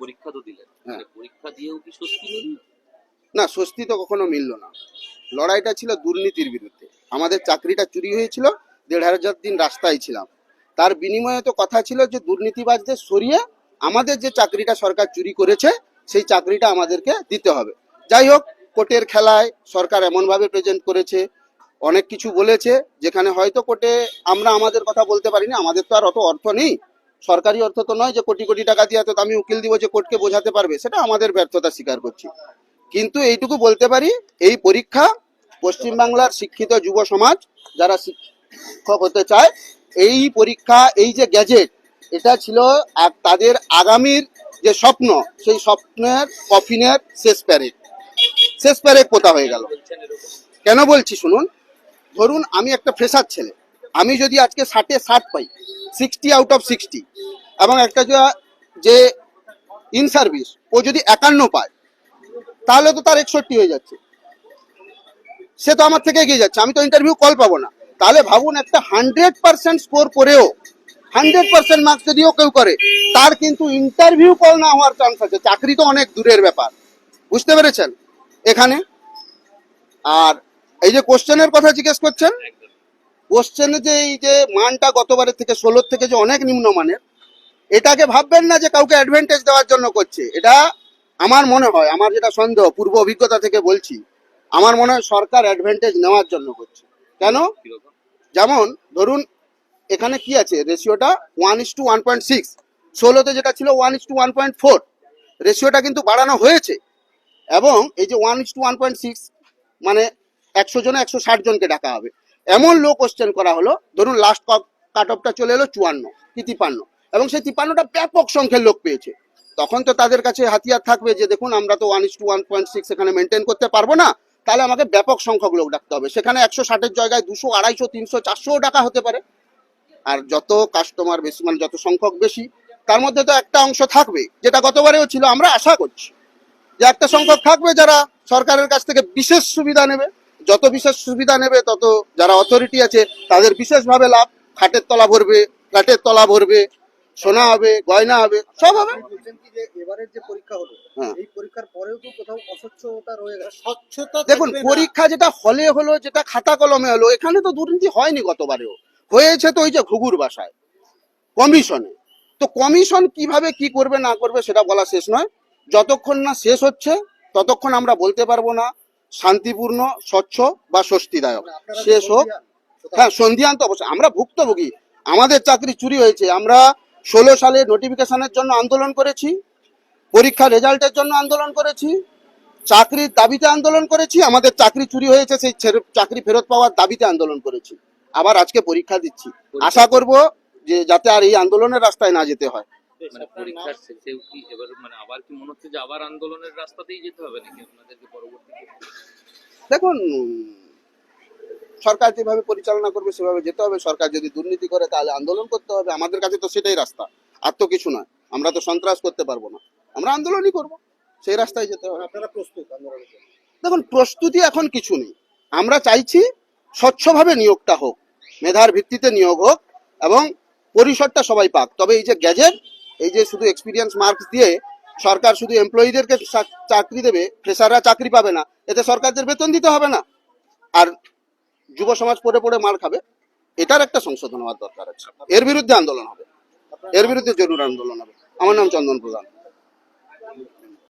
পরীক্ষা তো দিলেন। হ্যাঁ। পরীক্ষা দিয়েও কি স্বস্তি মিলল না স্বস্তি তো কখনো মিলল না। লড়াইটা ছিল দুর্নীতির বিরুদ্ধে। আমাদের চাকরিটা চুরি হয়েছিল দেড় হাজার দিন রাস্তায় ছিলাম। তার বিনিময়ে তো কথা ছিল যে দুর্নীতিবাজদের সরিয়ে আমাদের যে চাকরিটা সরকার চুরি করেছে সেই চাকরিটা আমাদেরকে দিতে হবে। যাই হোক কোর্টের খেলায় সরকার এমনভাবে প্রেজেন্ট করেছে অনেক কিছু বলেছে যেখানে হয়তো কোর্টে আমরা আমাদের কথা বলতে পারিনি আমাদের তো আর অত অর্থ নেই। সরকারি অর্থ তো নয় যে কোটি কোটি টাকা দিয়ে তো আমি উকিল দিব যে কোর্টকে বোঝাতে পারবে, সেটা আমাদের ব্যর্থতা স্বীকার করছি। কিন্তু এইটুকু বলতে পারি, এই পরীক্ষা পশ্চিমবাংলার শিক্ষিত যুব সমাজ যারা শিক্ষক হতে চায়, এই পরীক্ষা, এই যে গ্যাজেট, এটা ছিল তাদের আগামীর যে স্বপ্ন, সেই স্বপ্নের কফিনের শেষ প্যারেড। শেষ প্যারেড পোতা হয়ে গেল? কেন বলছি শুনুন, ধরুন আমি একটা ফ্রেশার ছেলে আমি যদি আজকে ষাটে ষাট পাই সিক্সটি আউট অফ সিক্সটি এবং একটা যে- ইন সার্ভিস ও যদি একান্ন পায়, তাহলে তো তার একষট্টি হয়ে যাচ্ছে। সে তো আমার থেকে এগিয়ে যাচ্ছে, আমি তো ইন্টারভিউ কল পাবো না। তাহলে ভাবুন, একটা হান্ড্রেড পার্সেন্ট স্কোর করেও হান্ড্রেড পার্সেন্ট মার্কস যদিও কেউ করে, তার কিন্তু ইন্টারভিউ কল না হওয়ার চান্স আছে। চাকরি তো অনেক দূরের ব্যাপার। বুঝতে পেরেছেন? এখানে? আর এই যে কোশ্চেনের কথা জিজ্ঞেস করছেন কোশ্চেনে যে এই যে মানটা গতবারের থেকে ষোলোর থেকে যে অনেক নিম্নমানের এটাকে ভাববেন না যে কাউকে অ্যাডভান্টেজ দেওয়ার জন্য করছে। এটা আমার মনে হয় আমার যেটা সন্দেহ পূর্ব অভিজ্ঞতা থেকে বলছি আমার মনে হয় সরকার অ্যাডভান্টেজ নেওয়ার জন্য করছে। কেন? যেমন ধরুন এখানে কি আছে? রেশিওটা one is to one point six ষোলোতে যেটা ছিল one is to one point four রেশিওটা কিন্তু বাড়ানো হয়েছে। এবং এই যে one is to one point six মানে একশো জনে একশো ষাট জনকে ডাকা হবে। এমন লো কোশ্চেন করা হলো, ধরুন লাস্ট কাট অফটা চলে এলো চুয়ান্ন কি তিপান্ন এবং সেই তিপান্নটা ব্যাপক সংখ্যের লোক পেয়েছে। তখন তো তাদের কাছে হাতিয়ার থাকবে যে, দেখুন, আমরা তো one is to one point six এখানে মেনটেন করতে পারব না, তাহলে আমাকে ব্যাপক সংখ্যক লোক ডাকতে হবে। সেখানে একশো ষাটের জায়গায় দুশো, আড়াইশো, তিনশো, চারশো টাকা হতে পারে। আর যত কাস্টমার বেশি মানে যত সংখ্যক বেশি, তার মধ্যে তো একটা অংশ থাকবে, যেটা গতবারেও ছিল, আমরা আশা করছি। যে একটা সংখ্যক থাকবে যারা সরকারের কাছ থেকে বিশেষ সুবিধা নেবে। যত বিশেষ সুবিধা নেবে তত যারা অথরিটি আছে তাদের বিশেষভাবে লাভ। খাটের তলা ভরবে কাঠের তলা ভরবে সোনা হবে গয়না হবে সব হবে। বলছেন যে পরীক্ষা হলো হ্যাঁ। এই পরীক্ষার পরেও তো কোথাও অস্বচ্ছতা রয়ে গেছে? স্বচ্ছতা দেখুন পরীক্ষা যেটা হলে হলো যেটা খাতা কলমে হলো এখানে তো দুর্নীতি হয়নি গতবারেও। হয়েছে তো ওই যে ঘুঘুর বাসায় কমিশনে। তো কমিশন কীভাবে কি করবে না করবে সেটা বলা শেষ নয়। যতক্ষণ না শেষ হচ্ছে ততক্ষণ আমরা বলতে পারব না। শান্তিপূর্ণ স্বচ্ছ বা স্বস্তিদায়ক। শেষ হোক। হ্যাঁ সন্ধিয়ান তো অবশ্যই। আমরা ভুক্তভোগী। আমাদের চাকরি চুরি হয়েছে। আমরা ষোলো সালে নোটিফিকেশনের জন্য আন্দোলন করেছি পরীক্ষা রেজাল্টের জন্য আন্দোলন করেছি চাকরির দাবিতে আন্দোলন করেছি আমাদের চাকরি চুরি হয়েছে সেই চাকরি ফেরত পাওয়ার দাবিতে আন্দোলন করেছি। আবার আজকে পরীক্ষা দিচ্ছি। আশা করব যে যাতে আর এই আন্দোলনের রাস্তায় না যেতে হয়। মানে পরীক্ষার শেষেও কি এবার মানে আবার কি মনে হচ্ছে যে আবার আন্দোলনের রাস্তাতেই যেতে হবে নাকি আপনাদেরকে পরবর্তীতে দেখুন সরকার যেভাবে পরিচালনা করবে সেভাবে যেতে হবে। সরকার যদি দুর্নীতি করে তাহলে আন্দোলন করতে হবে। আমাদের কাছে তো সেটাই রাস্তা। আর তো কিছু নয়। আমরা তো সন্ত্রাস করতে পারব না। আমরা আন্দোলনই করব। সেই রাস্তায় যেতে হবে। আপনারা প্রস্তুত আন্দোলনের জন্য? দেখুন প্রস্তুতি এখন কিছু নেই। আমরা চাইছি স্বচ্ছভাবে নিয়োগটা হোক মেধার ভিত্তিতে নিয়োগ হোক এবং পরিসরটা সবাই পাক। তবে এই যে গ্যাজেট এই যে শুধু এক্সপিরিয়েন্স মার্কস দিয়ে সরকার শুধু এমপ্লয়ীদেরকে চাকরি দেবে ফ্রেশাররা চাকরি পাবে না, এতে সরকারদের বেতন দিতে হবে না। আর যুব সমাজ পড়ে পড়ে মার খাবে, এটার একটা সংশোধন হওয়ার দরকার আছে। এর বিরুদ্ধে আন্দোলন হবে। এর বিরুদ্ধে জরুর আন্দোলন হবে। আমার নাম চন্দন প্রধান।